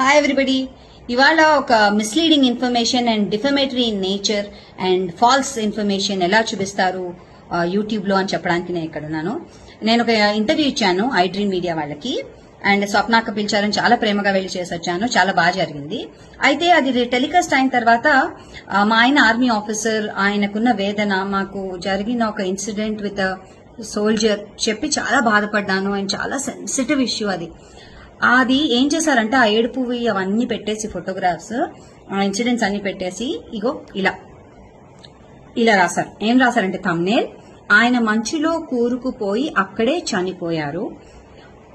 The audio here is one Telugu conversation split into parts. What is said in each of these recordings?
హాయ్ ఎవ్రీబడి ఇవాళ ఒక misleading information and defamatory in nature and false information ఎలా చూపిస్తారు యూట్యూబ్లో అని చెప్పడానికి నేను ఇక్కడ ఉన్నాను. నేను ఒక ఇంటర్వ్యూ ఇచ్చాను ఐ డ్రీమ్ మీడియా వాళ్ళకి. అండ్ స్వప్నాక పిలిచారని చాలా ప్రేమగా వెళ్ళి చేసి వచ్చాను చాలా బాగా జరిగింది. అయితే అది టెలికాస్ట్ అయిన తర్వాత మా ఆయన ఆర్మీ ఆఫీసర్ ఆయనకున్న వేదన మాకు జరిగిన ఒక ఇన్సిడెంట్ విత్ సోల్జర్ చెప్పి చాలా బాధపడ్డాను. అండ్ చాలా సెన్సిటివ్ ఇష్యూ అది. అది ఏం చేశారంటే ఆ ఏడుపువి అవన్నీ పెట్టేసి ఫోటోగ్రాఫ్స్ ఆ ఇన్సిడెంట్స్ అన్ని పెట్టేసి ఇగో ఇలా ఇలా రాశారు. ఏం రాశారంటే తమ్నేల్ ఆయన మంచులో కూరుకుపోయి అక్కడే చనిపోయారు.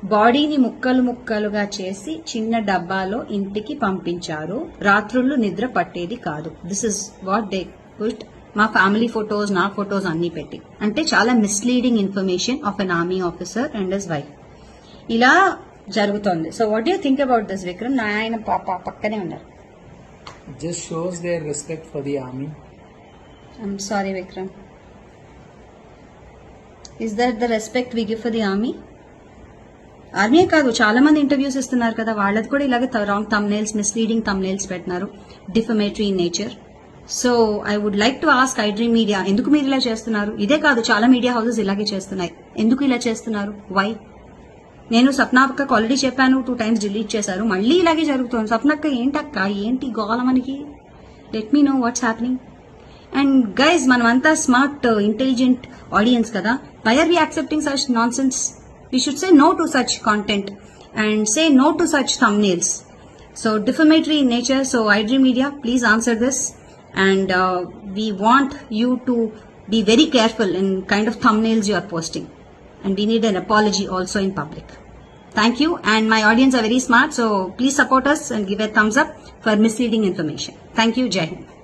బాడీని ముక్కలు ముక్కలుగా చేసి చిన్న డబ్బాలో ఇంటికి పంపించారు. రాత్రుళ్ళు నిద్ర పట్టేది కాదు. This is what they put మా ఫ్యామిలీ ఫొటోస్ నా ఫొటోస్ అన్ని పెట్టి. అంటే చాలా misleading information of an army officer and his wife ఇలా జరుగుతోంది. So what you think about this Vikram నా ఆయన పాప పక్కనే ఉన్నారు. Just shows their respect for the army. I'm sorry Vikram is that the respect we give for the army army కాదు చాలా మంది ఇంటర్వ్యూస్ ఇస్తున్నారు కదా వాళ్ళది కూడా ఇలాగే రాంగ్ తమ్నేల్స్ మిస్లీడింగ్ తమ్నేల్స్ పెట్టినారు. Defamatory in nature so I would like to ask I dream media ఎందుకు మీరు ఇలా చేస్తున్నారు? ఇదే కాదు చాలా మీడియా హౌసెస్ ఇలాగే చేస్తున్నాయి. ఎందుకు ఇలా చేస్తున్నారు? వై నేను సప్నాక్క ఆల్రెడీ చెప్పాను టూ టైమ్స్ డిలీట్ చేశారు మళ్ళీ ఇలాగే జరుగుతుంది. సప్నక్క ఏంటక్క? ఏంటి గోల మనకి? Let me know what's happening and guys మనమంతా స్మార్ట్ ఇంటెలిజెంట్ ఆడియన్స్ కదా. Why are we accepting such non sense we should say no to such content and say no to such thumbnails so defamatory in nature so I dream media please answer this and we want you to be very careful in kind of thumbnails you are posting. And we need an apology also in public. Thank you. And my audience are very smart so please support us and give a thumbs up for misleading information. Thank you. Jai hind